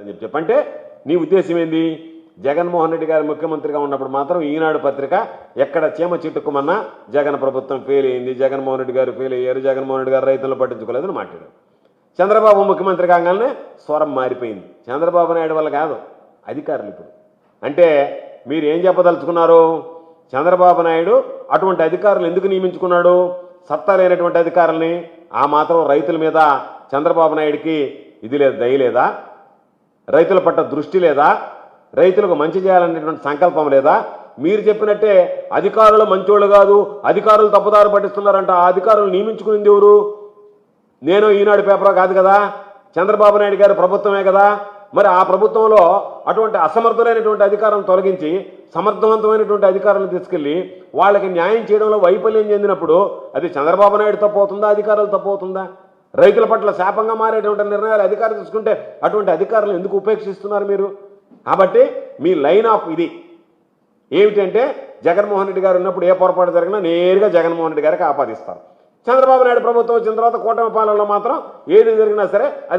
అని చెప్పి చెప్పంటే నీ ఉద్దేశం ఏంది? జగన్మోహన్ రెడ్డి గారు ముఖ్యమంత్రిగా ఉన్నప్పుడు మాత్రం ఈనాడు పత్రిక ఎక్కడ చీమ చిట్టుకుమన్నా జగన్ ప్రభుత్వం ఫెయిల్ అయింది జగన్మోహన్ రెడ్డి గారు ఫెయిల్ అయ్యారు జగన్మోహన్ రెడ్డి గారు రైతులను పట్టించుకోలేదని మాట్లాడారు. చంద్రబాబు ముఖ్యమంత్రి కాగానే స్వరం మారిపోయింది. చంద్రబాబు నాయుడు వల్ల కాదు అధికారులు ఇప్పుడు. అంటే మీరు ఏం చెప్పదలుచుకున్నారు? చంద్రబాబు నాయుడు అటువంటి అధికారులు ఎందుకు నియమించుకున్నాడు? సత్తా లేనటువంటి అధికారుల్ని ఆ మాత్రం రైతుల మీద చంద్రబాబు నాయుడికి ఇది లేదు దయ లేదా? రైతుల పట్ల దృష్టి లేదా? రైతులకు మంచి చేయాలనేటువంటి సంకల్పం లేదా? మీరు చెప్పినట్టే అధికారులు మంచోళ్ళు కాదు అధికారులు తప్పుదారు పట్టిస్తున్నారంట ఆ అధికారులు నియమించుకునింది ఎవరు? నేను ఈనాడు పేపర్ కాదు కదా? చంద్రబాబు నాయుడు గారి ప్రభుత్వమే కదా? మరి ఆ ప్రభుత్వంలో అటువంటి అసమర్థులైనటువంటి అధికారులను తొలగించి సమర్థవంతమైనటువంటి అధికారులను తీసుకెళ్ళి వాళ్ళకి న్యాయం చేయడంలో వైఫల్యం చెందినప్పుడు అది చంద్రబాబు నాయుడు తప్పు అవుతుందా అధికారులు తప్పు అవుతుందా? రైతుల పట్ల శాపంగా మారేటువంటి నిర్ణయాలు అధికారులు తీసుకుంటే అటువంటి అధికారులు ఎందుకు ఉపేక్షిస్తున్నారు మీరు? కాబట్టి మీ లైన్ ఆఫ్ ఇది. ఏమిటంటే జగన్మోహన్ రెడ్డి గారు ఉన్నప్పుడు ఏ పొరపాటు జరిగినా నేరుగా జగన్మోహన్ రెడ్డి గారికి ఆపాదిస్తారు. చంద్రబాబు నాయుడు ప్రభుత్వం వచ్చిన తర్వాత కూటమి పాలనలో మాత్రం ఏది జరిగినా సరే అది